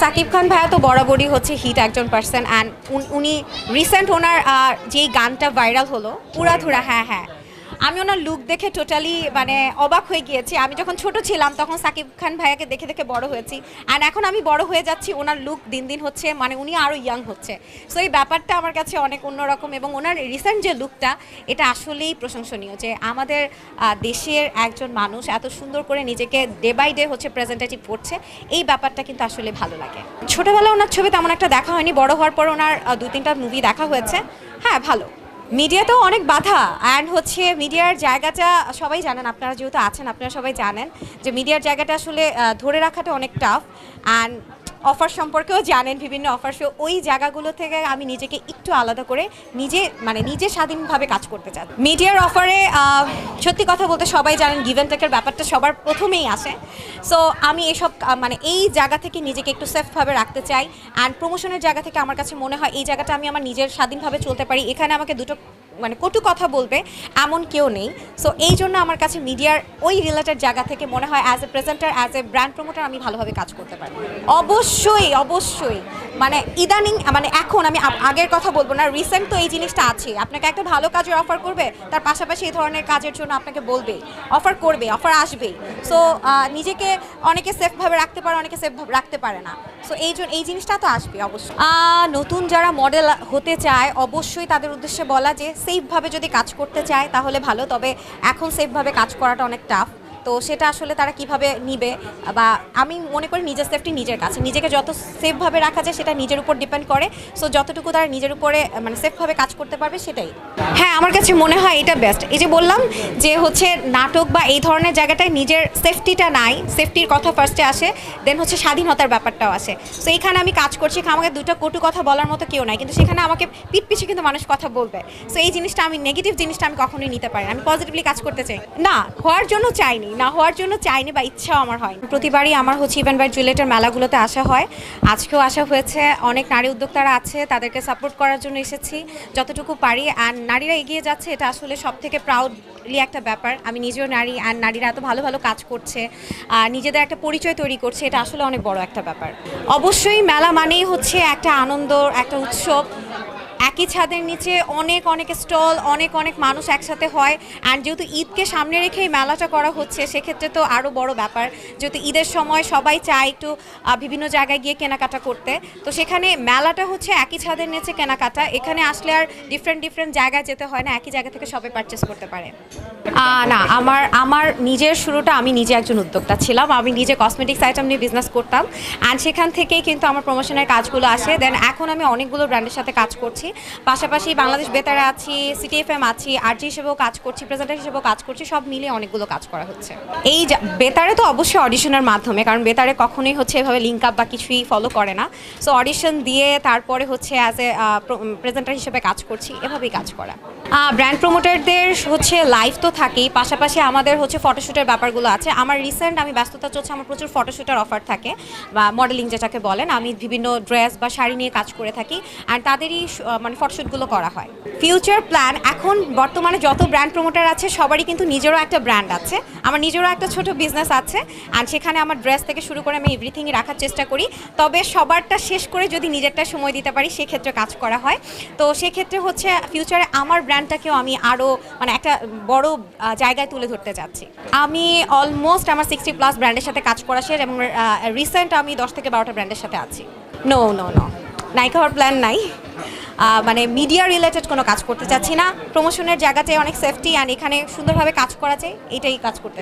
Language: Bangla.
সাকিব খান ভাইয়া তো বরাবরই হচ্ছে হিট একজন পার্সন অ্যান্ড উনি রিসেন্ট ওনার যেই গানটা ভাইরাল হলো, পুরা ধুরা হ্যাঁ হ্যাঁ। আমি ওনার লুক দেখে টোটালি মানে অবাক হয়ে গিয়েছি। আমি যখন ছোট ছিলাম তখন সাকিব খান ভাইয়াকে দেখে দেখে বড় হয়েছি। অ্যান্ড এখন আমি বড় হয়ে যাচ্ছি, ওনার লুক দিন দিন হচ্ছে মানে উনি আরও ইয়াং হচ্ছে। সো এই ব্যাপারটা আমার কাছে অনেক অন্যরকম এবং ওনার রিসেন্ট যে লুকটা এটা আসলেই প্রশংসনীয় যে আমাদের দেশের একজন মানুষ এত সুন্দর করে নিজেকে ডে বাই ডে হচ্ছে প্রেজেন্টেটিভ করছে। এই ব্যাপারটা কিন্তু আসলে ভালো লাগে। ছোটবেলায় ওনার ছবি তেমন একটা দেখা হয়নি। বড় হওয়ার পর ওনার দু তিনটা মুভি দেখা হয়েছে। হ্যাঁ ভালো। মিডিয়াতেও অনেক বাধা। অ্যান্ড হচ্ছে মিডিয়ার জায়গাটা সবাই জানেন, আপনারা যেহেতু আছেন, আপনারা সবাই জানেন যে মিডিয়ার জায়গাটা আসলে ধরে রাখাটা অনেক টাফ অ্যান্ড অফার সম্পর্কেও জানেন, বিভিন্ন অফার। সো ওই জায়গাগুলো থেকে আমি নিজেকে একটু আলাদা করে নিজে মানে নিজে স্বাধীনভাবে কাজ করতে চাই। মিডিয়ার অফারে সত্যি কথা বলতে সবাই জানেন গিভেন টেকের ব্যাপারটা সবার প্রথমেই আসে। সো আমি এসব মানে এই জায়গা থেকে নিজেকে একটু সেফভাবে রাখতে চাই। অ্যান্ড প্রমোশনের জায়গা থেকে আমার কাছে মনে হয় এই জায়গাটা আমি আমার নিজের স্বাধীনভাবে চলতে পারি। এখানে আমাকে দুটো মানে কটু কথা বলবে, এমন কেউ নেই। সো এই জন্য আমার কাছে মিডিয়ার ওই রিলেটেড জায়গা থেকে মনে হয় as a presenter as a brand promoter আমি ভালোভাবে কাজ করতে পারি অবশ্যই অবশ্যই। মানে ইদানিং মানে এখন আমি আগের কথা বলব না রিসেন্ট তো এই জিনিসটা আছে। আপনাকে একটা ভালো কাজের অফার করবে, তার পাশাপাশি এই ধরনের কাজের জন্য আপনাকে বলবে অফার করবে অফার আসবেই সো নিজেকে অনেকে সেফভাবে রাখতে পারে, অনেকে সেফভাবে রাখতে পারে না। সো এই জন্য এই জিনিসটা তো আসবে অবশ্যই। নতুন যারা মডেল হতে চায়, অবশ্যই তাদের উদ্দেশ্যে বলা যে সেফভাবে যদি কাজ করতে চায়, তাহলে ভালো। তবে এখন সেফভাবে কাজ করাটা অনেক টাফ তো সেটা আসলে তারা কীভাবে নিবে? বা আমি মনে করি নিজের সেফটি নিজের কাছে। নিজেকে যত সেফভাবে রাখা যায়, সেটা নিজের উপর ডিপেন্ড করে। সো যতটুকু তারা নিজের উপরে মানে সেফভাবে কাজ করতে পারবে, সেটাই। হ্যাঁ আমার কাছে মনে হয় এটা বেস্ট এই যে বললাম যে হচ্ছে নাটক বা এই ধরনের জায়গাটায় নিজের সেফটিটা নাই সেফটির কথা ফার্স্টে আসে দেন হচ্ছে স্বাধীনতার ব্যাপারটাও আসে। সো এইখানে আমি কাজ করছি আমাকে দুটো কটু কথা বলার মতো কেউ নাই, কিন্তু সেখানে আমাকে পিঠ পিছে কিন্তু মানুষ কথা বলবে। সো এই জিনিসটা আমি নেগেটিভ জিনিসটা আমি কখনোই নিতে পারি আমি পজিটিভলি কাজ করতে চাই। না, হওয়ার জন্য চাইনি। না হওয়ার জন্য চাইনি বা ইচ্ছাও আমার হয় প্রতিবারই আমার হচ্ছে ইভেন বাই জুয়েলেটের মেলাগুলোতে আসা হয়। আজকেও আসা হয়েছে। অনেক নারী উদ্যোক্তারা আছে, তাদেরকে সাপোর্ট করার জন্য এসেছি। যতটুকু পারি। আর নারীরা এগিয়ে যাচ্ছে, এটা আসলে সব থেকে প্রাউডলি একটা ব্যাপার। আমি নিজেও নারী, আর নারীরা এত ভালো ভালো কাজ করছে, আর নিজেদের একটা পরিচয় তৈরি করছে, এটা আসলে অনেক বড় একটা ব্যাপার। অবশ্যই মেলা মানেই হচ্ছে একটা আনন্দ, একটা উৎসব। একই ছাদের নিচে অনেক অনেক স্টল, অনেক অনেক মানুষ একসাথে হয়। অ্যান্ড যেহেতু ঈদকে সামনে রেখে এই মেলাটা করা হচ্ছে, সেক্ষেত্রে তো আরও বড় ব্যাপার। যেহেতু ঈদের সময় সবাই চায় একটু বিভিন্ন জায়গায় গিয়ে কেনাকাটা করতে। তো সেখানে মেলাটা হচ্ছে একই ছাদের নিচে কেনাকাটা। এখানে আসলে আর ডিফারেন্ট ডিফারেন্ট জায়গায় যেতে হয় না। একই জায়গা থেকে সবাই পারচেস করতে পারে। না, আমার আমার নিজের শুরুটা আমি নিজে একজন উদ্যোক্তা ছিলাম। আমি নিজে কসমেটিক্স আইটেম নিয়ে বিজনেস করতাম। অ্যান্ড সেখান থেকেই কিন্তু আমার প্রমোশনের কাজগুলো আসে। দেন এখন আমি অনেকগুলো ব্র্যান্ডের সাথে কাজ করছি। পাশাপাশি বাংলাদেশ বেতারে আছি সিটিএফএম এফ এম আছি আরজি হিসেবেও কাজ করছি প্রেজেন্টার হিসেবেও কাজ করছি, সব মিলিয়ে অনেকগুলো কাজ করা হচ্ছে। এই বেতারে তো অবশ্যই অডিশনের মাধ্যমে, কারণ বেতারে কখনোই হচ্ছে এভাবে লিঙ্ক আপ বা কিছুই ফলো করে না। সো অডিশন দিয়ে তারপরে হচ্ছে অ্যাজ এ প্রেজেন্টার হিসেবে কাজ করছি, এভাবেই কাজ করা। ব্র্যান্ড প্রমোটারদের হচ্ছে লাইভ তো থাকেই, পাশাপাশি আমাদের হচ্ছে ফটোশ্যুটের ব্যাপারগুলো আছে। আমার রিসেন্ট আমি ব্যস্ততা চলছে, আমার প্রচুর ফটোশ্যুটের অফার থাকে, বা মডেলিং যেটাকে বলেন, আমি বিভিন্ন ড্রেস বা শাড়ি নিয়ে কাজ করে থাকি আর তাদেরই মানে ফটোশ্যুটগুলো করা হয়। ফিউচার প্ল্যান এখন বর্তমানে যত ব্র্যান্ড প্রমোটার আছে, সবারই কিন্তু নিজেরও একটা ব্র্যান্ড আছে, আমার নিজেরও একটা ছোট বিজনেস আছে আর সেখানে আমার ড্রেস থেকে শুরু করে আমি এভরিথিংই রাখার চেষ্টা করি, তবে সবারটা শেষ করে যদি নিজেরটা সময় দিতে পারি, সেক্ষেত্রে কাজ করা হয়। তো সেক্ষেত্রে হচ্ছে ফিউচারে আমার ব্র্যান্ডটাকেও আমি আরও মানে একটা বড় জায়গায় তুলে ধরতে চাচ্ছি আমি অলমোস্ট আমার সিক্সটি প্লাস ব্র্যান্ডের সাথে কাজ করা শেষ এবং রিসেন্ট আমি দশ থেকে বারোটা ব্র্যান্ডের সাথে আছি। নো নো নো নায়িকা হওয়ার প্ল্যান নাই। মানে মিডিয়া রিলেটেড কোনো কাজ করতে চাচ্ছি না। প্রমোশনের জায়গাতে অনেক সেফটি অ্যান্ড এখানে সুন্দরভাবে কাজ করা যায়, এটাই কাজ করতে